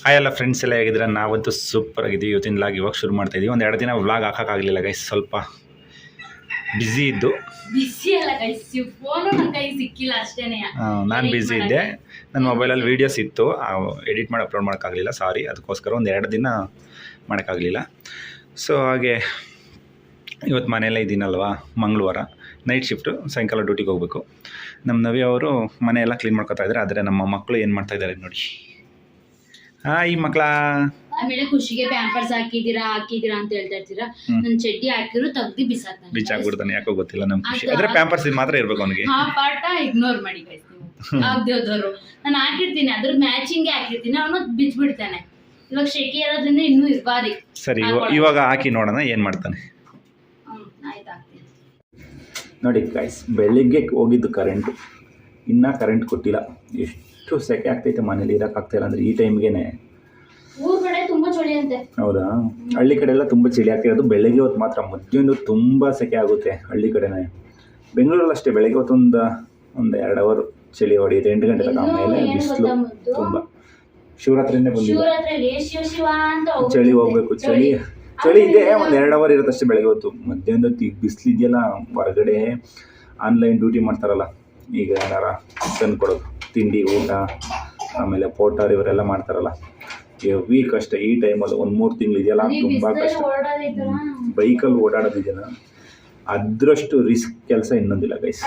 Hi ಎಲ್ಲ friends ಎಲ್ಲ ಹೇಗಿದ್ರೆ ನಾವಂತೂ ಸೂಪರ್ ಆಗಿದ್ದೀವಿ. ಇವತ್ತಿನ ಲಾಗ್ ಇವಾಗ ಶುರು ಮಾಡ್ತಾ ಇದೀವಿ. ಒಂದು ಎರಡು ದಿನ ವ್ಲಾಗ್ ಹಾಕೋಕ್ಕಾಗಲಿಲ್ಲ ಗೈಸ್ ಸ್ವಲ್ಪ ಬ್ಯುಸಿ ಇದ್ದು. ನಾನು ಬ್ಯುಸಿ ಇದ್ದೆ. ನನ್ನ ಮೊಬೈಲಲ್ಲಿ ವೀಡಿಯೋಸ್ ಇತ್ತು. ಎಡಿಟ್ ಮಾಡಿ ಅಪ್ಲೋಡ್ ಮಾಡೋಕ್ಕಾಗಲಿಲ್ಲ ಸಾರಿ ಅದಕ್ಕೋಸ್ಕರ ಒಂದು ಎರಡು ದಿನ ಮಾಡೋಕ್ಕಾಗಲಿಲ್ಲ. ಸೊ ಹಾಗೆ ಇವತ್ತು ಮನೆಯಲ್ಲೇ ಇದ್ದೀನಲ್ವಾ? ಮಂಗಳವಾರ. ನೈಟ್ ಶಿಫ್ಟು ಸಾಯಂಕಾಲ ಡ್ಯೂಟಿಗೆ ಹೋಗಬೇಕು. ನಮ್ಮ ನವಿ ಅವರು ಮನೆಯೆಲ್ಲ ಕ್ಲೀನ್ ಮಾಡ್ಕೊತಾ ಇದ್ದಾರೆ. ಆದರೆ ನಮ್ಮ ಮಕ್ಕಳು ಏನು ಮಾಡ್ತಾ ಇದ್ದಾರೆ ನೋಡಿ. ಹಾಯ್ ಮಕ್ಳ ಆಮೇಲೆ ಖುಷಿಗೆ ಪ್ಯಾಂಪರ್ಸ್ ಹಾಕಿದೀರಾ ಹಾಕಿದೀರಾ ಅಂತ ಹೇಳ್ತಾ ಇರ್ತೀರಾ. ನನ್ ಚಡ್ಡಿ ಹಾಕಿದ್ರು ತೆಗ್ದು ಬಿಸಾಕ್ತಾನೆ. ಬಿಚ್ಚಾಕ್ಬಿಡ್ತಾನೆ ಯಾಕೋ ಗೊತ್ತಿಲ್ಲ ನಮ್ ಖುಷಿ. ಆದ್ರೆ ಪ್ಯಾಂಪರ್ಸ್ ಮಾತ್ರ ಇರ್ಬೇಕು ಅವನಿಗೆ. ಆ ಪಾಠ ಇಗ್ನೋರ್ ಮಾಡಿ guys ನೀವು. ಆಗ್ದೇವ್ದವ್ರು. ನಾನು ಹಾಕಿರ್ತೀನಿ ಅದ್ರ ಮ್ಯಾಚಿಂಗ್ ಹಾಕಿರ್ತೀನಿ ಅವನು ಬಿಚ್ಬಿಡ್ತಾನೆ. ಇವಾಗ ಶೆಕೆ ಇರೋದ್ರಿಂದ ಇನ್ನೂ ಇರ್ಬಾರಿ ಸರಿ ಇವ- ಇವಾಗ ಹಾಕಿ ನೋಡೋಣ ಏನ್ ಮಾಡ್ತಾನೆ. ಆಯ್ತು ನೋಡಿ ಗೈಸ್ ಬೆಳಿಗ್ಗೆ ಹೋಗಿದ್ದು ಕರೆಂಟ್ ಇನ್ನ ಕರೆಂಟ್ ಕೊಟ್ಟಿಲ್ಲ. ಎಷ್ಟು ಸೆಕೆ ಆಗ್ತೈತೆ ಮನೇಲಿ ಇರೋಕ್ಕಾಗ್ತಾಯಿಲ್ಲ ಅಂದರೆ ಈ ಟೈಮ್ಗೆ ಊರ್ ಕಡೆ ತುಂಬಾ ಚಳಿ ಅಂತೆ ಹೌದಾ? ಹಳ್ಳಿ ಕಡೆ ಎಲ್ಲ ತುಂಬ ಚಳಿ ಆಗ್ತಿರೋದು. ಬೆಳಗ್ಗೆ ಹೊತ್ತು ಮಾತ್ರ ಮಧ್ಯಾಹ್ನ ತುಂಬ ಸೆಕೆ ಆಗುತ್ತೆ ಹಳ್ಳಿ ಕಡೆನೇ. ಬೆಂಗಳೂರಲ್ಲಿ ಅಷ್ಟೇ ಬೆಳಗ್ಗೆ ಹೊತ್ತು ಒಂದು ಒಂದು ಎರಡು ಅವರ್ ಚಳಿ ಹೊಡೆಯುತ್ತೆ. ಎಂಟು ಗಂಟೆ ತನಕ. ಆಮೇಲೆ ಬಿಸಿಲು ತುಂಬ. ಶಿವರಾತ್ರಿನೇ ಬಂದಿದೆ. ಚಳಿ ಹೋಗ್ಬೇಕು. ಚಳಿ. ಚಳಿ ಇದೆ. ಒಂದು ಎರಡು ಅವರ್ ಇರುತ್ತೆ ಅಷ್ಟೇ ಬೆಳಗ್ಗೆ ಹೊತ್ತು. ಮಧ್ಯಾಹ್ನದ ಹೊತ್ತು ಈಗ ಬಿಸಿಲು ಇದೆಯಲ್ಲ ಹೊರಗಡೆ ಆನ್ಲೈನ್ ಡ್ಯೂಟಿ ಮಾಡ್ತಾರಲ್ಲ. ಈಗ ಏನಾರ ತಂದು ಕೊಡೋದು ತಿಂಡಿ ಊಟ ಆಮೇಲೆ ಪೋಟರ್ ಇವರೆಲ್ಲ ಮಾಡ್ತಾರಲ್ಲ. ವೀಕ್ ಕಷ್ಟ ಈ ಟೈಮಲ್ಲಿ ಒಂದು ಮೂರು ತಿಂಗಳು ಇದೆಯಲ್ಲ ತುಂಬ ಕಷ್ಟ. ಬೈಕಲ್ಲಿ ಓಡಾಡೋದಿದೆಯಲ್ಲ ಅದ್ರಷ್ಟು ರಿಸ್ಕ್ ಕೆಲಸ ಇನ್ನೊಂದಿಲ್ಲ ಗೈಸ್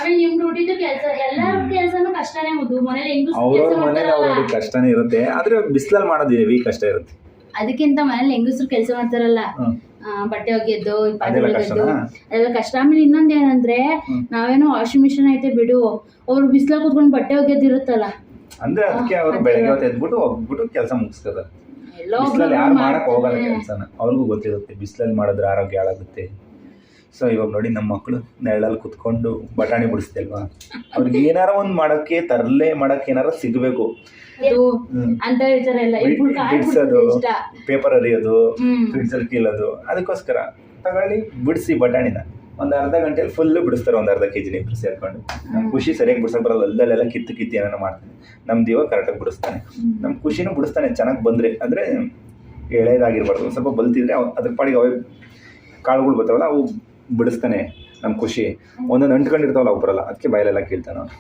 ಅವ್ರವ್ರ ಮನೇಲಿ ಅವ್ರವ್ರಿಗೆ ಕಷ್ಟನೇ ಇರುತ್ತೆ. ಆದರೆ ಬಿಸಿಲಲ್ಲಿ ಮಾಡೋದಿದೆ ವೀಕ್ ಕಷ್ಟ ಇರುತ್ತೆ. ಅದಕ್ಕಿಂತ ಮನೇಲಿ ಹೆಂಗಸರು ಕೆಲಸ ಮಾಡ್ತಾರಲ್ಲ. ಬಟ್ಟೆ ಒಗೆದ್ದು ಪಾತ್ರೆ ಅದೆಲ್ಲ ಕಷ್ಟ. ಆಮೇಲೆ ಇನ್ನೊಂದ್ ಏನಂದ್ರೆ ಹ್ಮ್. ನಾವೇನೋ ವಾಷಿಂಗ್ ಮಿಷಿನ್ ಐತೆ ಬಿಡು ಅವ್ರು ಬಿಸ್ಲಾಗ ಕೂತ್ಕೊಂಡು ಬಟ್ಟೆ ಒಗೆದಿರುತ್ತಲ್ಲ ಅಂದ್ರೆ ಅದಕ್ಕೆ ಅವರು. ಬೆಳಗ್ಗೆ ಹೊತ್ತು ಎದ್ಬಿಟ್ಟು ಹೋಗ್ಬಿಟ್ಟು ಕೆಲಸ ಮುಗಿಸ್ತದ ಎಲ್ಲೋ ಬಿಸಿಲಲ್ಲಿ ಯಾರು ಮಾಡಕ್ ಹೋಗಲ್ಲ ಕೆಲಸನ. ಅವ್ರಿಗೂ ಗೊತ್ತಿರುತ್ತೆ ಬಿಸಿಲಲ್ಲಿ ಮಾಡಿದ್ರೆ ಆರೋಗ್ಯ ಹಾಳಾಗುತ್ತೆ. ಸೊ ಇವಾಗ ನೋಡಿ ನಮ್ಮ ಮಕ್ಕಳು ನೆರಳಲ್ಲಿ ಕುತ್ಕೊಂಡು ಬಟಾಣಿ ಬಿಡಿಸ್ತಿಲ್ವಾ? ಅವ್ರಿಗೆ ಏನಾರ ಒಂದು ಮಾಡೋಕ್ಕೆ ತರಲೆ ಮಾಡೋಕ್ಕೆ ಏನಾರ ಸಿಗಬೇಕು. ಬಿಡಿಸೋದು ಪೇಪರ್ ಅರಿಯೋದು ಫ್ರಿಡ್ಜ್ ಫ್ರಿಡ್ಜಲ್ಲಿ ಕೀಳೋದು ಅದಕ್ಕೋಸ್ಕರ ತಗೊಳ್ಳಿ ಬಿಡಿಸಿ ಬಟಾಣಿನ. ಒಂದು ಅರ್ಧ ಗಂಟೆ ಫುಲ್ಲು ಬಿಡಿಸ್ತಾರೆ ಒಂದು ಅರ್ಧ ಕೆ ಜಿನ ಇಬ್ರು ಸೇರ್ಕೊಂಡು ನಮ್ಮ ಖುಷಿ ಸರಿಯಾಗಿ ಬಿಡ್ಸಕ್ಕೆ ಬರಲ್ಲ ಅಲ್ಲಲ್ಲೆಲ್ಲ ಕಿತ್ತು ಕಿತ್ತು ಏನಾರ ಮಾಡ್ತಾನೆ. ನಮ್ಮ ದೇವ ಕರೆಕ್ಟಾಗಿ ಬಿಡಿಸ್ತಾನೆ. ನಮ್ಮ ಖುಷಿನೂ ಬಿಡಿಸ್ತಾನೆ ಚೆನ್ನಾಗಿ ಬಂದರೆ. ಅಂದರೆ ಎಳೆಯದಾಗಿರ್ಬಾರ್ದು ಸ್ವಲ್ಪ ಬಲ್ತಿದ್ರೆ ಅದ್ರ ಪಾಡಿಗೆ ಅವೇ ಕಾಳುಗಳು ಬರ್ತಾವಲ್ಲ ಅವು ಬಿಡಿಸ್ತಾನೆ ನಮ್ಮ ಖುಷಿ. ಒಂದೊಂದು ಅಂಟ್ಕೊಂಡಿರ್ತಾವಲ್ಲ ಒಬ್ಬರಲ್ಲ ಬರಲ್ಲ ಅದಕ್ಕೆ ಬಾಯಲೆಲ್ಲ ಕೇಳ್ತಾನೆ ಅವನು.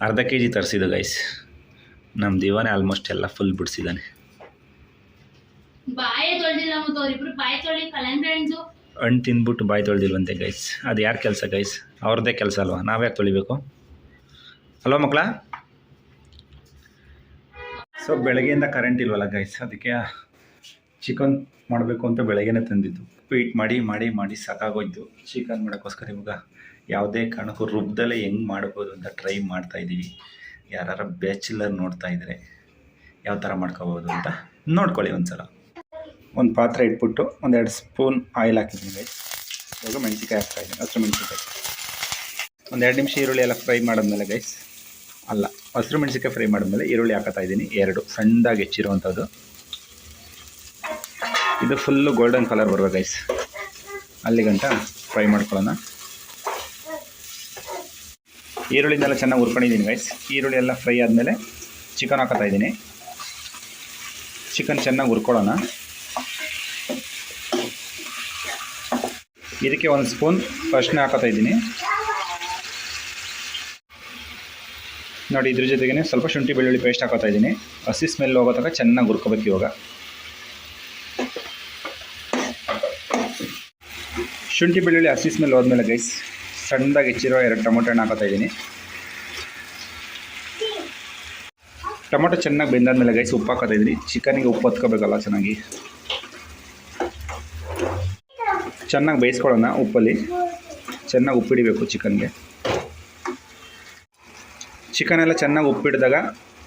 ಅರ್ಧ ಕೆ ಜಿ ತರಿಸಿದ್ದು ಗೈಸ್ ನಮ್ಮ ದಿವಾನೇ ಆಲ್ಮೋಸ್ಟ್ ಎಲ್ಲ ಫುಲ್ ಬಿಡಿಸಿದ್ದಾನೆ ಹಣ್ಣು ತಿಂದ್ಬಿಟ್ಟು ಬಾಯಿ ತೊಳೆದಿಲ್ವಂತೆ ಗೈಸ್ ಅದು ಯಾರ ಕೆಲಸ ಗೈಸ್ ಅವ್ರದ್ದೇ ಕೆಲಸ ಅಲ್ವಾ? ನಾವ್ಯಾಕೆ ತೊಳಿಬೇಕು? ಅಲ್ವಾ ಮಕ್ಕಳ ಸೊ ಬೆಳಗ್ಗೆಯಿಂದ ಕರೆಂಟ್ ಇಲ್ವಲ್ಲ ಗೈಸ್ ಅದಕ್ಕೆ ಚಿಕನ್ ಮಾಡಬೇಕು ಅಂತ ಬೆಳಗ್ಗೆನೇ ತಂದಿದ್ದು. ಪೀಟ್ ಮಾಡಿ ಮಾಡಿ ಮಾಡಿ ಸಾಕಾಗೋಯ್ತು. ಚಿಕನ್ ಮಾಡೋಕ್ಕೋಸ್ಕರ ಇವಾಗ ಯಾವುದೇ ಕಾರಣಕ್ಕೂ ರುಬ್ದಲ್ಲೇ ಹೆಂಗೆ ಮಾಡ್ಬೋದು ಅಂತ ಟ್ರೈ ಮಾಡ್ತಾ ಇದ್ದೀವಿ. ಯಾರು ಬ್ಯಾಚುಲರ್ ನೋಡ್ತಾ ಇದ್ದರೆ ಯಾವ ಥರ ಮಾಡ್ಕೋಬೋದು ಅಂತ ನೋಡ್ಕೊಳ್ಳಿ ಒಂದು ಸಲ ಒಂದು ಪಾತ್ರೆ ಇಟ್ಬಿಟ್ಟು ಒಂದೆರಡು ಸ್ಪೂನ್ ಆಯಿಲ್ ಹಾಕಿದ್ದೀನಿ ಇವಾಗ ಮೆಣಸಿಕಾಯಿ ಹಾಕ್ತಾ ಇದ್ದೀನಿ. ಹಸಿರು ಮೆಣಸಿಕಾಯಿ ಒಂದೆರಡು ನಿಮಿಷ ಈರುಳ್ಳಿ ಎಲ್ಲ ಫ್ರೈ ಮಾಡಿದ್ಮೇಲೆ ಗೈಸ್ ಅಲ್ಲ, ಹಸಿರು ಮೆಣಸಿಕಾಯಿ ಫ್ರೈ ಮಾಡಿದ್ಮೇಲೆ ಈರುಳ್ಳಿ ಹಾಕತ್ತಾ ಇದ್ದೀನಿ. ಎರಡು, ಸಣ್ಣದಾಗಿ ಹೆಚ್ಚಿರುವಂಥದ್ದು. ಇದು ಫುಲ್ಲು ಗೋಲ್ಡನ್ ಕಲರ್ ಬರ್ಬೇಕು ಗೈಸ್ ಅಲ್ಲಿ ಗಂಟ ಫ್ರೈ ಮಾಡ್ಕೊಳ್ಳೋಣ. ಈರುಳ್ಳಿನೆಲ್ಲ ಚೆನ್ನಾಗಿ ಹುರ್ಕೊಂಡಿದ್ದೀನಿ ಗೈಸ್ ಈರುಳ್ಳಿ ಎಲ್ಲ ಫ್ರೈ ಆದಮೇಲೆ ಚಿಕನ್ ಹಾಕೋತಾ ಇದ್ದೀನಿ. ಚಿಕನ್ ಚೆನ್ನಾಗಿ ಹುರ್ಕೊಳ್ಳೋಣ. ಇದಕ್ಕೆ ಒಂದು ಸ್ಪೂನ್ ಅರಿಶಿನ ಹಾಕೋತಾ ಇದ್ದೀನಿ. ನೋಡಿ ಇದ್ರ ಜೊತೆಗೆ ಸ್ವಲ್ಪ ಶುಂಠಿ ಬೆಳ್ಳುಳ್ಳಿ ಪೇಸ್ಟ್ ಹಾಕೋತಾ ಇದ್ದೀನಿ. ಹಸಿ ಸ್ಮೆಲ್ ಹೋಗೋ ತನಕ ಚೆನ್ನಾಗಿ ಹುರ್ಕೋಬೇಕು ಇವಾಗ. ಶುಂಠಿ ಬೆಳ್ಳುಳ್ಳಿ ಹಸಿ ಸ್ಮೆಲ್ ಹೋದ್ಮೇಲೆ ಗೈಸ್ ಸಣ್ಣದಾಗಿ ಹೆಚ್ಚಿರೋ ಎರಡು ಟೊಮೊಟೊ ಹಣ್ಣು ಹಾಕೋತಾ ಇದ್ದೀನಿ ಟೊಮೊಟೊ ಚೆನ್ನಾಗಿ ಬೆಂದಾದ್ಮೇಲೆ ಗೈಸ್ ಉಪ್ಪು ಹಾಕೋತಾ ಇದ್ದೀನಿ ಚಿಕನಿಗೆ ಉಪ್ಪು ಹೊತ್ಕೋಬೇಕಲ್ಲ ಚೆನ್ನಾಗಿ. ಚೆನ್ನಾಗಿ ಬೇಯಿಸ್ಕೊಳ್ಳೋಣ ಉಪ್ಪಲ್ಲಿ. ಚೆನ್ನಾಗಿ ಉಪ್ಪಿಡಿಬೇಕು ಚಿಕನ್ಗೆ. ಚಿಕನ್ ಎಲ್ಲ ಚೆನ್ನಾಗಿ ಉಪ್ಪಿಡಿದಾಗ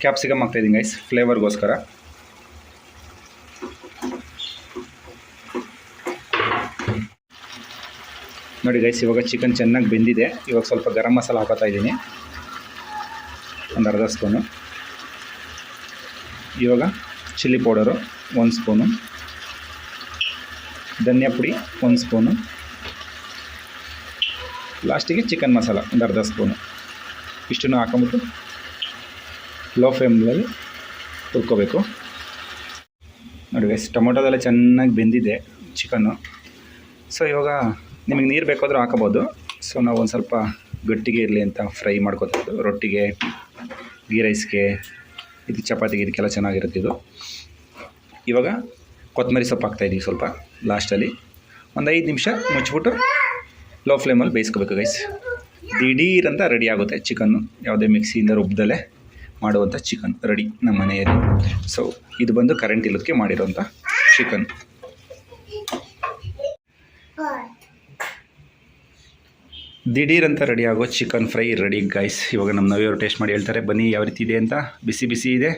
ಕ್ಯಾಪ್ಸಿಕಮ್ ಹಾಕ್ತಾಯಿದ್ದೀನಿ ಗೈಸ್ ಫ್ಲೇವರ್ಗೋಸ್ಕರ ನೋಡಿ ಗೈಸ್ ಇವಾಗ ಚಿಕನ್ ಚೆನ್ನಾಗಿ ಬೆಂದಿದೆ. ಇವಾಗ ಸ್ವಲ್ಪ ಗರಂ ಮಸಾಲ ಹಾಕೋತಾ ಇದ್ದೀನಿ. ಒಂದು ಅರ್ಧ ಸ್ಪೂನು. ಇವಾಗ ಚಿಲ್ಲಿ ಪೌಡರು ಒಂದು ಸ್ಪೂನು. ಧನಿಯಾ ಪುಡಿ ಒಂದು ಸ್ಪೂನು. ಲಾಸ್ಟಿಗೆ ಚಿಕನ್ ಮಸಾಲ ಒಂದು ಅರ್ಧ ಸ್ಪೂನು. ಇಷ್ಟನ್ನು ಹಾಕೊಂಬಿಟ್ಟು ಲೋ ಫ್ಲೇಮ್ನಲ್ಲಿ ಹುರ್ಕೋಬೇಕು. ನೋಡಿ ಗೈಸ್ ಟೊಮೊಟೊದೆಲ್ಲ ಚೆನ್ನಾಗಿ ಬೆಂದಿದೆ ಚಿಕನ್ನು ಸೊ ಇವಾಗ ನಿಮಗೆ ನೀರು ಬೇಕಾದರೂ ಹಾಕೋಬೋದು. ಸೊ ನಾವು ಒಂದು ಸ್ವಲ್ಪ ಗಟ್ಟಿಗೆ ಇರಲಿ ಅಂತ ಫ್ರೈ ಮಾಡ್ಕೋತಿದ್ದು ರೊಟ್ಟಿಗೆ ಗೀ ರೈಸ್ಗೆ ಇದು ಚಪಾತಿಗೆ ಇದಕ್ಕೆಲ್ಲ ಚೆನ್ನಾಗಿರುತ್ತೆ ಇದು. ಇವಾಗ ಕೊತ್ತಂಬರಿ ಸೊಪ್ಪು ಹಾಕ್ತಾಯಿದ್ದೀವಿ ಸ್ವಲ್ಪ ಲಾಸ್ಟಲ್ಲಿ ಒಂದು ಐದು ನಿಮಿಷ ಮುಚ್ಚಿಬಿಟ್ಟು ಲೋ ಫ್ಲೇಮಲ್ಲಿ ಬೇಯಿಸ್ಕೋಬೇಕು ಗೈಸ್ ದಿಢೀರಂತ ರೆಡಿ ಆಗುತ್ತೆ ಚಿಕನ್ನು ಯಾವುದೇ ಮಿಕ್ಸಿಯಿಂದ ರುಬ್ಬದಲ್ಲೇ ಮಾಡುವಂಥ ಚಿಕನ್ ರೆಡಿ ನಮ್ಮ ಮನೆಯಲ್ಲಿ. ಸೊ ಇದು ಬಂದು ಕರೆಂಟ್ ಇಲ್ಲದಕ್ಕೆ ಮಾಡಿರೋಂಥ ಚಿಕನ್ ದಿಢೀರ್ ಅಂತ ರೆಡಿ ಆಗೋ ಚಿಕನ್ ಫ್ರೈ ರೆಡಿ ಗೈಸ್ ಇವಾಗ ನಮ್ಮ ನವಿಯವರು ಟೇಸ್ಟ್ ಮಾಡಿ ಹೇಳ್ತಾರೆ. ಬನ್ನಿ ಯಾವ ರೀತಿ ಇದೆ ಅಂತ. ಬಿಸಿ ಬಿಸಿ ಇದೆ.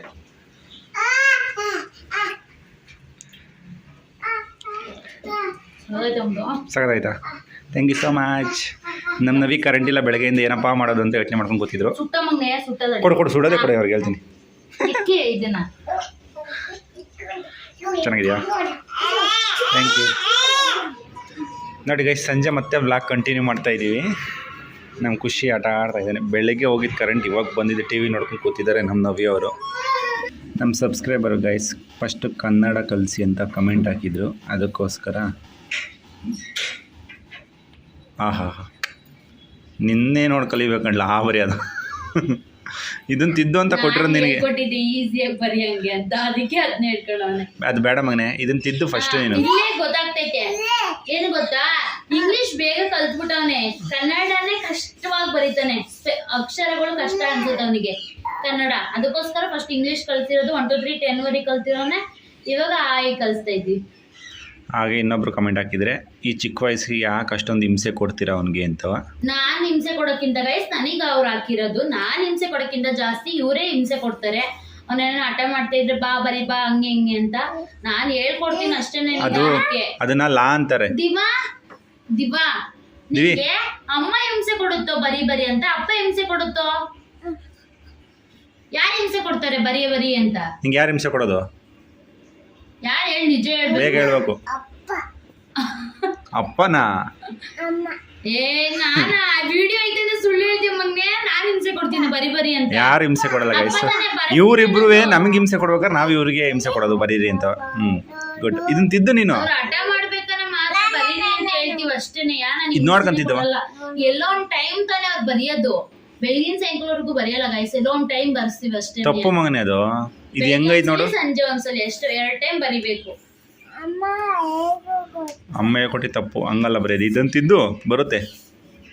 ಸಗದಾಯ್ತಾ ಥ್ಯಾಂಕ್ ಯು ಸೋ ಮಚ್ ನಮ್ಮ ನವಿ ಕರೆಂಟ್ ಇಲ್ಲ ಬೆಳಗ್ಗೆಯಿಂದ ಏನಪ್ಪ ಮಾಡೋದು ಅಂತ ಯೋಚನೆ ಮಾಡ್ಕೊಂಡು ಗೊತ್ತಿದ್ರು ಕೊಡು ಕೊಡು ಸುಡೋದೇ ಕೊಡಿ ಅವ್ರಿಗೆ ಹೇಳ್ತೀನಿ. ಚೆನ್ನಾಗಿದೆಯಾ? ಥ್ಯಾಂಕ್ ಯು ನೋಡಿ ಗೈಸ್ ಸಂಜೆ ಮತ್ತೆ ಬ್ಲಾಕ್ ಕಂಟಿನ್ಯೂ ಮಾಡ್ತಾ ಇದ್ದೀವಿ ನಮ್ಮ ಖುಷಿ ಆಟ ಆಡ್ತಾ ಇದ್ದಾನೆ. ಬೆಳಗ್ಗೆ ಹೋಗಿದ್ದು ಕರೆಂಟ್ ಇವಾಗ ಬಂದಿದ್ದು ಟಿ ವಿ ನೋಡ್ಕೊಂಡು ಕೂತಿದ್ದಾರೆ ನಮ್ಮ ನವ್ಯವರು ನಮ್ಮ ಸಬ್ಸ್ಕ್ರೈಬರು ಗೈಸ್ ಫಸ್ಟು ಕನ್ನಡ ಕಲಿಸಿ ಅಂತ ಕಮೆಂಟ್ ಹಾಕಿದ್ರು. ಅದಕ್ಕೋಸ್ಕರ. ಆಹಾ. ಹಾ ನಿನ್ನೆ ನೋಡಿ ಕಲಿಬೇಕಂಡ್ಲ ಆ ಬರೀ ಅದು. ಇದನ್ ತಿದ್ದು ಅಂತ ಕೊಟ್ಟಿರೋದು ನಿನಗೆ. ಅದು ಬೇಡ ಮಗನೆ ಇದನ್ ತಿದ್ದು ಫಸ್ಟ್ ನೀನು. ಗೊತ್ತಾಗ್ತೈತೆ. ಏನು ಗೊತ್ತಾ? ಇಂಗ್ಲಿಷ್ ಬೇಗ ಕಲ್ತ್ಬಿಟ್ಟವನೆ. ಕನ್ನಡನೇ ಕಷ್ಟವಾಗಿ ಬರೀತಾನೆ. ಅಕ್ಷರಗಳು ಕಷ್ಟ ಅನ್ಸುತ್ತೆ ಅವನಿಗೆ. ಕನ್ನಡ. ಅದಕ್ಕೋಸ್ಕರ ಫಸ್ಟ್ ಇಂಗ್ಲಿಷ್ ಕಲ್ತಿರೋದು. ಒನ್ ಟು ತ್ರೀ ಟೆನ್ ವರೆಗೆ ಕಲ್ತಿರೋನೆ ಇವಾಗ ಆಯಿ ಕಲಿಸ್ತಾ ಇದ್ವಿ. ಹಾಗೆ ಇನ್ನೊಬ್ರು ಕಮೆಂಟ್ ಹಾಕಿದ್ರೆ ಈ ಚಿಕ್ಕ ವಯಸ್ಸಿಗೆ ಯಾಕೆ ಅಷ್ಟೊಂದು ಹಿಂಸೆ ಕೊಡ್ತೀರಾ ಅವನಿಗೆ ಅಂತವ ನಾನ್ ಹಿಂಸೆ ಕೊಡೋಕ್ಕಿಂತ ಗೈಸ್ ನನಗೆ ಅವ್ರು ಹಾಕಿರೋದು. ನಾನ್ ಹಿಂಸೆ ಕೊಡೋಕ್ಕಿಂತ ಜಾಸ್ತಿ ಇವರೇ ಹಿಂಸೆ ಕೊಡ್ತಾರೆ. ಅವನೇನೋ ಹಠ ಮಾಡ್ತಾ ಇದ್ರೆ ಬಾ ಬರಿ ಬಾ ಹಂಗೆ ಹಿಂಗೆ ಅಂತ ನಾನ್ ಹೇಳ್ಕೊಡ್ತೀನಿ ಅದು ನಿಧಾನಕ್ಕೆ. ಅದನ್ನ ಲಾ ಅಂತಾರೆ. ದಿವಾ ದಿವಾ ದಿವಿ. ನಿಮ್ಗೆ ಅಮ್ಮ ಹಿಂಸೆ ಕೊಡುತ್ತೋ ಬರಿ ಬರಿ ಅಂತ ಅಪ್ಪ ಹಿಂಸೆ ಕೊಡುತ್ತೋ? ಯಾರು ಹಿಂಸೆ ಕೊಡ್ತಾರೆ ಬರಿ ಬರಿ ಅಂತ? ನಿಂಗೆ ಯಾರು ಹಿಂಸೆ ಕೊಡೋದು? ಯಾರು ಹೇಳಿ ನಿಜ ಬೇಗ ಹೇಳ್ಬೇಕು. ಹೇಳ್ಬೇಕು ಅಪ್ಪನಾ? ಏ ನಾನ ವಿಡಿಯೋ ಐತೆ ಅಂತ ಸುಳ್ಳು ಹೇಳ್ತೀವಿ ಮಗ್ನೆ? ನಾನ್ ಹಿಂಸೆ ಕೊಡ್ತೀನಿ ಬರಿ ಬರಿ ಅಂತ. ಯಾರು ಹಿಂಸೆ ಕೊಡಲ್ಲ ಗೈಸ್ ಇವ್ರಿಬ್ರು ನಮ್ಗೆ ಹಿಂಸೆ ಕೊಡ್ಬೇಕಾದ್ರೆ ನಾವು ಇವ್ರಿಗೆ ಹಿಂಸೆ ಕೊಡೋದು ಬರೀರಿ ಅಂತ. ಹ್ಮ್ ಗುಡ್ ಇದನ್ ತಿದ್ದು ನೀನು. ಅವ್ರು ಹಠ ಮಾಡ್ಬೇಕಾದ್ರೆ ಮಾತ್ರ ಬರೀರಿ ಅಂತ ಹೇಳ್ತೀವಿ ಅಷ್ಟೇನೆ. ಯಾ ನಾನು ಇದ್ ನೋಡ್ಕೊಂತಿದ್ದವ? ಎಲ್ಲೋ ಒಂದ್ ಟೈಮ್ ತಾನೇ ಅವ್ರು ಬರೆಯೋದು. ಬೆಳಗಿನ ಸಾಯಂಕಾಲವರೆಗೂ ಬರೆಯಲ್ಲ ಗೈಸ್ ಎಲ್ಲೋ ಒಂದ್ ಟೈಮ್ ಬರ್ಸ್ತೀವಿ ಅಷ್ಟೇ ತಪ್ಪು ಮಗನೇ ಅದು. ಇದು ಹೆಂಗೈತ್ ನೋಡು. ಸಂಜೆ ಒಂದ್ಸಲ ಎಷ್ಟು ಎರಡ್ ಟೈಮ್ ಬರಿಬೇಕು. ಅಮ್ಮ ಹೇಳ್ಕೊಟ್ಟಿ ತಪ್ಪು ಹಂಗಲ್ಲ ಬರೆಯೋದು ಇದನ್ನು ತಿಂದು ಬರುತ್ತೆ.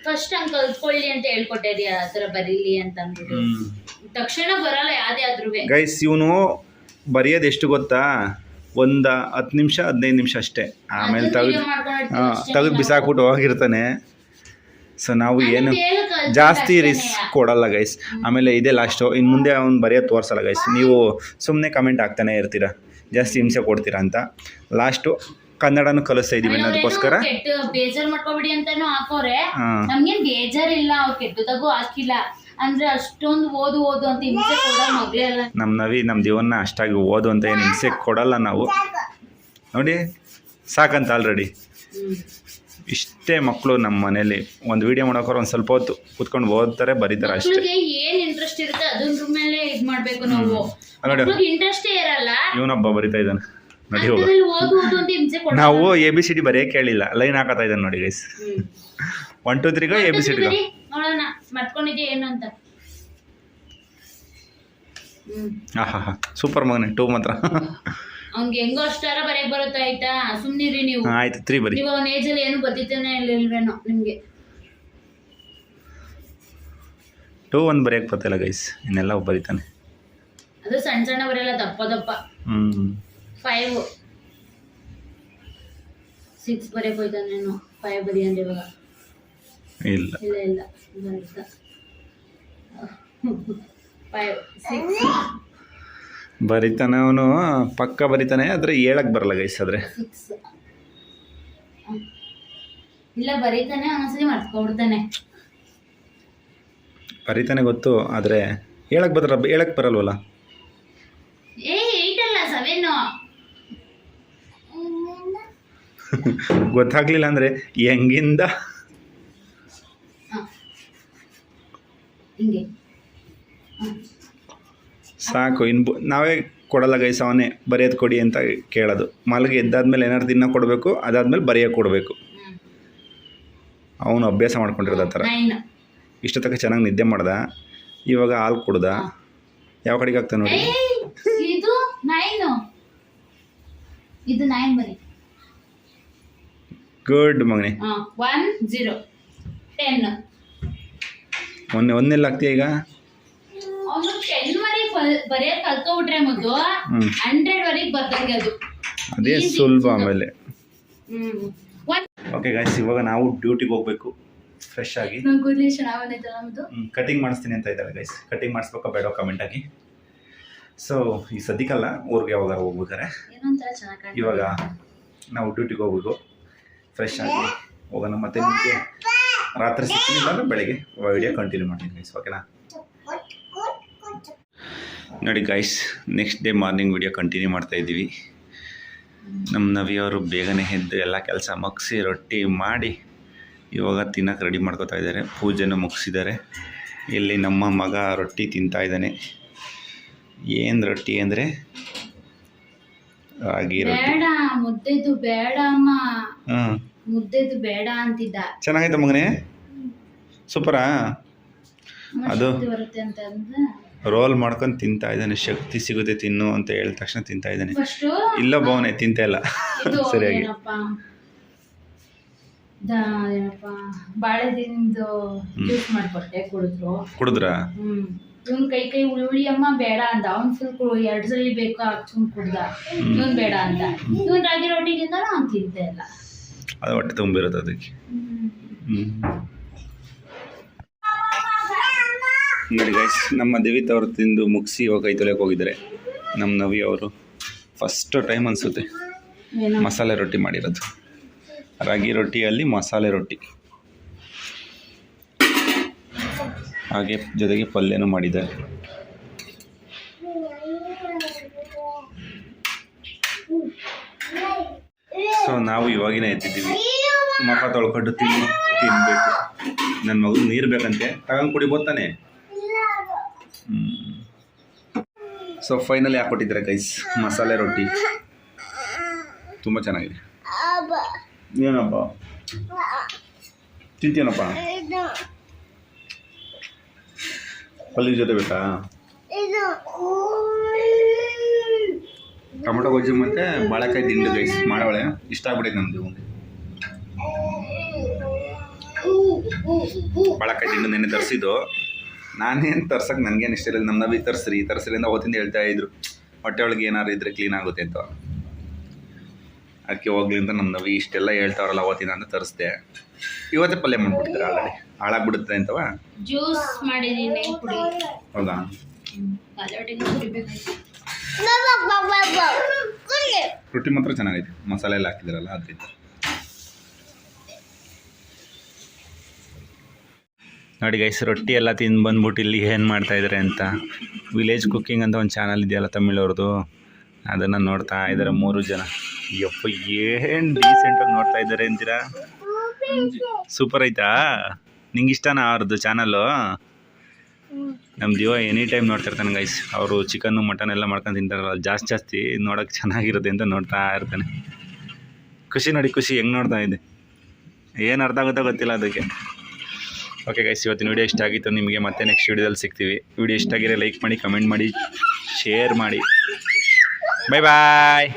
ಫಸ್ಟ್ ಹಂಗೆ ಕಲ್ತ್ಕೊಳ್ಳಿ ಅಂತ ಹೇಳ್ಕೊಟ್ಟೇರಿ ಆ ಥರ ಬರೀಲಿ ಅಂತ ಅಂದ್ಬಿಟ್ಟು. ಹ್ಞೂ ತಕ್ಷಣ ಬರಲ್ಲ ಯಾವ್ದೇ ಆದ್ರೂ ಗೈಸ್ ಇವನು ಬರೆಯೋದು ಎಷ್ಟು ಗೊತ್ತಾ? ಒಂದು ಹತ್ತು ನಿಮಿಷ ಹದಿನೈದು ನಿಮಿಷ ಅಷ್ಟೇ. ಆಮೇಲೆ ತೆಗೆದು ತೆಗೆದು ಬಿಸಾಕ್ಬಿಟ್ಟು ಹೋಗಿರ್ತಾನೆ. ಸೊ ನಾವು ಏನು ಜಾಸ್ತಿ ರಿಸ್ಕ್ ಕೊಡಲ್ಲ ಗೈಸ್ ಆಮೇಲೆ ಇದೇ ಲಾಸ್ಟು ಇನ್ನು ಮುಂದೆ ಅವ್ನು ಬರೆಯೋದು ತೋರಿಸಲ್ಲ ಗೈಸ್ ನೀವು ಸುಮ್ಮನೆ ಕಮೆಂಟ್ ಹಾಕ್ತಾನೆ ಇರ್ತೀರ? ಜಾಸ್ತಿ ಹಿಂಸೆ ಕೊಡ್ತೀರಾ ಅಂತ. ಲಾಸ್ಟು ಕನ್ನಡನೂ ಕಲಿಸ್ತಾ ಇದೀವಿ ಅನ್ನೋದಕ್ಕೋಸ್ಕರ. ಬೇಜಾರ್ ಮಾಡ್ಕೊಬಿಡಿ ಅಂತಾನು ಹಾಕೋರೆ. ನಮ್ಗೇನ್ ಬೇಜಾರಿಲ್ಲ ಅವ್ರು ಕೆಟ್ಟದಾಗೂ ಹಾಕಿಲ್ಲ. ಅಂದ್ರೆ ಅಷ್ಟೊಂದು ಓದು ಓದು ಅಂತ ಹಿಂಸೆ ಕೊಡೋ ಮಗ್ಳೇ ಅಲ್ಲ. ನಮ್ಮ ನವಿ ನಮ್ಮ ಜೀವನ ಅಷ್ಟಾಗಿ ಓದು ಅಂತ ಏನು ಹಿಂಸೆ ಕೊಡಲ್ಲ ನಾವು. ನೋಡಿ ಸಾಕಂತ ಆಲ್ರೆಡಿ ಇಷ್ಟೇ ಮಕ್ಕಳು ನಮ್ಮ ಮನೇಲಿ. ಒಂದು ವಿಡಿಯೋ ಮಾಡೋಕ್ರೆ ಒಂದು ಸ್ವಲ್ಪ ಹೊತ್ತು ಕುತ್ಕೊಂಡು ಓದ್ತಾರೆ ಬರೀತಾರೆ ಅಷ್ಟೇ. ಏನು ಇಂಟ್ರೆಸ್ಟ್ ಇರುತ್ತೆ ಅದ್ರ ಮೇಲೆ ಇದು ಮಾಡಬೇಕು ನಾವು. ನೋಡಿ. ಇಂಟ್ರೆಸ್ಟೇ ಇರಲ್ಲ. ಇವನೊಬ್ಬ ಬರಿತಾ ಇದ್ದಾನೆ. ನೋಡಿ ಹೋಗ. ನಾವು ಎ ಬಿ ಸಿ ಡಿ ಬರೆಯೋಕೆ ಕೇಳಿಲ್ಲ. ಲೈನ್ ಹಾಕತ್ತಾ ಇದ್ದಾನೆ ನೋಡಿ ಗೈಸ್ ಒನ್ ಟು ತ್ರೀಗೋ ಎ ಬಿ ಸಿ ಡಿಗೋ ನೋಡೋಣ ಮತ್ಕೊಂಡಿದ್ಯಾ ಏನು ಅಂತ. ಹಾಂ ಹಾಂ ಹಾಂ ಸೂಪರ್ ಮಗನೆ ಟೂ ಮಾತ್ರ. ಅವ್ನ್ಗೆ ಹೆಂಗೋ ಅಷ್ಟಾರ ಬರೆಯಕ್ ಬರುತ್ತಾ ಆಯ್ತಾ? ಸುಮ್ನಿರಿ ನೀವು. ಆಯ್ತು ತ್ರೀ ಬರಿ. ನೀವು ಅವನ ಏಜಲ್ಲಿ ಏನು ಬರ್ತಿದ್ದೇನೆ ಇಲ್ವೇನೋ ನಿಮ್ಗೆ. ಟೂ ಒಂದು ಬರೆಯೋಕೆ ಬರ್ತಿಲ್ಲ ಗೈಸ್ ಇನ್ನೆಲ್ಲ ಬರೀತಾನೆ ಅದು ಸಣ್ಣ ಸಣ್ಣವರೆಲ್ಲ ದಪ್ಪ ದಪ್ಪ. ಫೈವ್ ಸಿಕ್ಸ್ ಬರೆಯಕ್ ಹೋಯ್ತಾನೇನು ಫೈವ್ ಬರಿ ಅಂದ್ರೆ ಇವಾಗ. ಇಲ್ಲ. ಇಲ್ಲ ಇಲ್ಲ. ಬರುತ್ತ ಫೈವ್ ಸಿಕ್ಸ್ ಬರಿತಾನೆ ಅವನು ಪಕ್ಕ ಬರಿತಾನೆ ಆದ್ರೆ ಹೇಳಕ್ ಬರಲ್ಲ ಗೈಸ್ ಆದ್ರೆ. ಸಿಕ್ಸ್ ಇಲ್ಲ ಬರೀತಾನೆ ಒಂದೊಂದ್ಸಲಿ ಮರ್ತ್ಕೊಬಿಡ್ತಾನೆ ಬರಿತಾನೆ ಗೊತ್ತು ಆದ್ರೆ ಹೇಳಕ್ ಬದ್ರ ಹೇಳಕ್ ಬರಲ್ವಲ್ಲ? ಏ ಏಯ್ಟ್ ಅಲ್ಲ ಸೆವೆನ್. ಗೊತ್ತಾಗ್ಲಿಲ್ಲ ಅಂದ್ರೆ ಹೆಂಗಿಂದ? ಹಿಂಗೆ. ಸಾಕು ಇನ್ನು ನಾವೇ ಕೊಡಲ್ಲ ಗೈಸ್ ಅವನೇ ಬರೆಯೋದು ಕೊಡಿ ಅಂತ ಕೇಳೋದು. ಮಲಗಿ ಎದ್ದಾದ್ಮೇಲೆ ಏನಾರು ದಿನ ಕೊಡಬೇಕು ಅದಾದ್ಮೇಲೆ ಬರೆಯೋಕೆ ಕೊಡಬೇಕು. ಅವನು ಅಭ್ಯಾಸ ಮಾಡ್ಕೊಂಡಿರೋದ ಆ ಥರ. ಇಷ್ಟ ತಕ್ಕ ಚೆನ್ನಾಗಿ ನಿದ್ದೆ ಮಾಡ್ದ ಇವಾಗ ಹಾಲು ಕುಡ್ದ. ಯಾವ ಕಡೆಗೆ ಆಗ್ತಾನೆ ನೋಡಿ? ಇದು ನೈನ್ ಬನ್ನಿ. ಗುಡ್ ಮಗನೇ. ಒನ್ ಜೀರೋ ಟೆನ್ ಮೊನ್ನೆ ಒಂದೆಲ್ಲ ಆಗ್ತೀಯ ಈಗ? ಅವನು ಟೆನ್ ವರೆಗೆ ಬರೆಯೋದ್ ಕಲ್ತ್ಕೊಬಿಟ್ರೆ ಮೊದಲು ಹ್ಞೂ ಹಂಡ್ರೆಡ್ ವರೆಗೆ ಬರ್ದಂಗೆ ಅದು. ಅದೇ. ಸುಲಭ ಆಮೇಲೆ. ಓಕೆ ಗಾಯ್ಸ್ ಇವಾಗ ನಾವು ಡ್ಯೂಟಿಗೆ ಹೋಗ್ಬೇಕು. ಫ್ರೆಶ್ ಆಗಿ. ಕಟಿಂಗ್ ಮಾಡಿಸ್ತೀನಿ ಅಂತ ಇದ್ದಾರೆ ಗೈಸ್ ಕಟಿಂಗ್ ಮಾಡಿಸ್ಬೇಕಾ ಬೇಡ ಕಮೆಂಟ್ ಆಗಿ. ಸೊ ಈ ಸದ್ಯಕ್ಕಲ್ಲ ಊರಿಗೆ ಯಾವಾಗ ಹೋಗ್ಬೇಕಾರೆ ಇವಾಗ ನಾವು ಡ್ಯೂಟಿಗೆ ಹೋಗ್ಬೇಕು. ಫ್ರೆಶ್ ಆಗಿ ಹೋಗೋಣ ಮತ್ತೆ ನಿಮಗೆ ರಾತ್ರಿ ಸಿಕ್ಕಿಲ್ಲ ಬೆಳಗ್ಗೆ ವಿಡಿಯೋ ಕಂಟಿನ್ಯೂ ಮಾಡ್ತೀನಿ ಗೈಸ್ ಓಕೆನಾ ನೋಡಿ guys next day morning video continue ಮಾಡ್ತಾ ಇದ್ದೀವಿ. ನಮ್ಮ ನವಿಯವರು ಬೇಗನೆ ಎದ್ದು ಎಲ್ಲ ಕೆಲಸ ಮುಗಿಸಿ ರೊಟ್ಟಿ ಮಾಡಿ ಇವಾಗ ತಿನ್ನಕ್ಕೆ ರೆಡಿ ಮಾಡ್ಕೋತಾ ಇದ್ದಾರೆ. ಪೂಜೆನೂ ಮುಗಿಸಿದ್ದಾರೆ. ಇಲ್ಲಿ ನಮ್ಮ ಮಗ ರೊಟ್ಟಿ ತಿಂತಾ ಇದ್ದಾನೆ. ಏನು ರೊಟ್ಟಿ ಅಂದರೆ? ರಾಗಿ ರೊಟ್ಟಿ. ಬೇಡ ಮುದ್ದೆದು ಬೇಡ ಅಮ್ಮ. ಹಾಂ. ಮುದ್ದೆದು ಬೇಡ ಅಂತಿದ್ದ. ಚೆನ್ನಾಗೈತೆ ಮಗನೇ? ಸೂಪರಾ? ಅದು- ಬರುತ್ತೆ ಅಂತ ಅಂದ ರೋಲ್ ಮಾಡ್ಕೊಂಡು ತಿಂತಾ ಇದ್ದಾನೆ ಶಕ್ತಿ ಸಿಗುತ್ತೆ ತಿನ್ನು ಅಂತ ಹೇಳಿದ ತಕ್ಷಣ ತಿಂತಾ ಇದ್ದಾನೆ. ಫಸ್ಟು? ಇಲ್ಲ ಭವನೆ ತಿಂತ ಇಲ್ಲ. ಇದು ಸರಿಯಾಗಿ. ಏನಪ್ಪ? ದ- ಏನಪ್ಪ? ಬಾಳೆದಿಂದು ಜ್ಯೂಸ್ ಮಾಡ್ಕೊಟ್ಟೆ ಕುಡಿದ್ರು. ಕುಡಿದ್ರಾ? ಹ್ಮ್. ಇವನ್ ಕೈ ಕೈ ಉಳಿ ಉಳಿ ಅಮ್ಮ ಬೇಡ ಅಂದ ಅವ್ನ್ ಫುಲ್ ಎರಡು ಸಲ ಬೇಕು ಹಾಕ್ಸ್ಕೊಂಡ್ ಕುಡ್ದ? ಇವನ್ ಬೇಡ ಅಂತ. ಇವನ್ ರಾಗಿ ರೊಟ್ಟಿ ತಿಂದಾಗ ಅವ್ನ್ ತಿಂತೆ ಇಲ್ಲ. ಅದು ಹೊಟ್ಟೆ ತುಂಬಿರುತ್ತೆ ಅದಕ್ಕೆ. ನೋಡಿ ಗೈಸ್ ನಮ್ಮ ದೇವಿತ್ ಅವರು ತಿಂದು ಮುಗಿಸಿ ಇವಾಗ ಕೈ ತೊಳೆಯಕ್ಕೆ ಹೋಗಿದ್ದಾರೆ. ನಮ್ಮ ನವಿ ಅವರು ಫಸ್ಟ್ ಟೈಮ್ ಅನಿಸುತ್ತೆ. ಮಸಾಲೆ ರೊಟ್ಟಿ ಮಾಡಿರೋದು. ರಾಗಿ ರೊಟ್ಟಿಯಲ್ಲಿ ಮಸಾಲೆ ರೊಟ್ಟಿ. ಹಾಗೆ ಜೊತೆಗೆ ಪಲ್ಯನೂ ಮಾಡಿದೆ ಸೊ ನಾವು ಇವಾಗಿನ ಎದ್ದಿದ್ದೀವಿ. ಮುಖ ತೊಳ್ಕೊಂಡು ತಿನ್ನಿ ತಿನ್ಬೇಕು. ನನ್ನ ಮಗು ನೀರು ಬೇಕಂತೆ ತಗೊಂಡು ಕುಡಿಬೋದು ತಾನೆ. ಸೊ ಫೈನಲಿ ಹಾಕ್ಕೊಟ್ಟಿದ್ದಾರೆ ಕೈಸ್ ಮಸಾಲೆ ರೊಟ್ಟಿ. ತುಂಬ ಚೆನ್ನಾಗಿದೆ. ಏನಪ್ಪ? ತಿಂತೀನಪ್ಪ ಪಲ್ಯ ಜೊತೆ ಬೇಕಾ? ಟೊಮೊಟೊ ಗೊಜ್ಜು ಮತ್ತು ಬಾಳೆಕಾಯಿ ದಿಂಡು ಗೈಸ್ ಮಾಡವಳೆ. ಇಷ್ಟ ಆಗ್ಬಿಟ್ಟೈತೆ ನಮ್ದು. ಬಾಳೆಕಾಯಿ ದಿಂಡು ನೆನ್ನೆ ತರಿಸಿದ್ದು. ನಾನೇನು ತರ್ಸಕ್ಕೆ ನನಗೇನು ಇಷ್ಟ ಇಲ್ಲ ನಮ್ಮ ನವಿ ತರಿಸ್ರಿ ತರಿಸ್ರಿ ಅಂತ ಅವತ್ತಿಂದ ಹೇಳ್ತಾ ಇದ್ರು. ಹೊಟ್ಟೆ ಒಳಗೆ ಏನಾರು ಇದ್ರೆ ಕ್ಲೀನ್ ಆಗುತ್ತೆ ಅಂತ. ಅದಕ್ಕೆ ಹೋಗ್ಲಿಂದ ನಮ್ಮ ನವಿ ಇಷ್ಟೆಲ್ಲ ಹೇಳ್ತಾವ್ರಲ್ಲ ಅವತ್ತಿನ ಅಂತ ತರಿಸ್ದೆ. ಇವತ್ತೇ ಪಲ್ಯ ಮಾಡ್ಬಿಡ್ತೀರಾ ಆಲ್ರೆಡಿ ಹಾಳಾಗ್ಬಿಡುತ್ತೆ ಅಂತವ? ಜ್ಯೂಸ್ ಮಾಡಿದೀನಿ ಕುಡಿ ಹೌದಾ? ರೊಟ್ಟಿ ಮಾತ್ರ ಚೆನ್ನಾಗೈತೆ. ಮಸಾಲೆ ಎಲ್ಲ ಹಾಕಿದಿರಲ್ಲ ಅದರಿಂದ. ನೋಡಿ ಗೈಸ್ ರೊಟ್ಟಿ ಎಲ್ಲ ತಿಂದು ಬಂದ್ಬಿಟ್ಟು ಇಲ್ಲಿ ಏನು ಮಾಡ್ತಾ ಇದ್ದಾರೆ ಅಂತ. ವಿಲೇಜ್ ಕುಕ್ಕಿಂಗ್ ಅಂತ ಒಂದು ಚಾನಲ್ ಇದೆಯಲ್ಲ ತಮಿಳವ್ರದ್ದು. ಅದನ್ನು ನೋಡ್ತಾ ಇದ್ದಾರೆ ಮೂರು ಜನ. ಯಪ್ಪ ಏನು ಡೀಸೆಂಟಾಗಿ ನೋಡ್ತಾ ಇದ್ದಾರೆ ಅಂತೀರಾ? ಸೂಪರ್ ಐತಾ? ನಿಂಗೆ ಇಷ್ಟನಾ ಅವ್ರದ್ದು ಚಾನಲ್ಲು ನಮ್ಮ ದಿವ ಎನಿ ಟೈಮ್ ನೋಡ್ತಿರ್ತಾನೆ ಗೈಸ್ ಅವರು ಚಿಕನ್ನು ಮಟನ್ ಎಲ್ಲ ಮಾಡ್ಕೊಂಡು ತಿಂತಾರಲ್ಲ ಜಾಸ್ತಿ ಜಾಸ್ತಿ ನೋಡೋಕೆ ಚೆನ್ನಾಗಿರುತ್ತೆ ಅಂತ ನೋಡ್ತಾ ಇರ್ತಾನೆ. ಖುಷಿ ನೋಡಿ, ಖುಷಿ. ಹೆಂಗೆ ನೋಡ್ತಾ ಇದೆ? ಏನು ಅರ್ಥ ಆಗುತ್ತೋ ಗೊತ್ತಿಲ್ಲ ಅದಕ್ಕೆ. ಓಕೆ ಗೈಸ್ ಇವತ್ತಿನ ವಿಡಿಯೋ ಇಷ್ಟ ಆಗಿತ್ತು, ನಿಮಗೆ ಮತ್ತೆ ನೆಕ್ಸ್ಟ್ ವಿಡಿಯೋದಲ್ಲಿ ಸಿಗ್ತೀವಿ. ವಿಡಿಯೋ ಇಷ್ಟ ಆಗಿರೋ ಲೈಕ್ ಮಾಡಿ ಕಮೆಂಟ್ ಮಾಡಿ ಶೇರ್ ಮಾಡಿ. ಬಾಯ್ ಬಾಯ್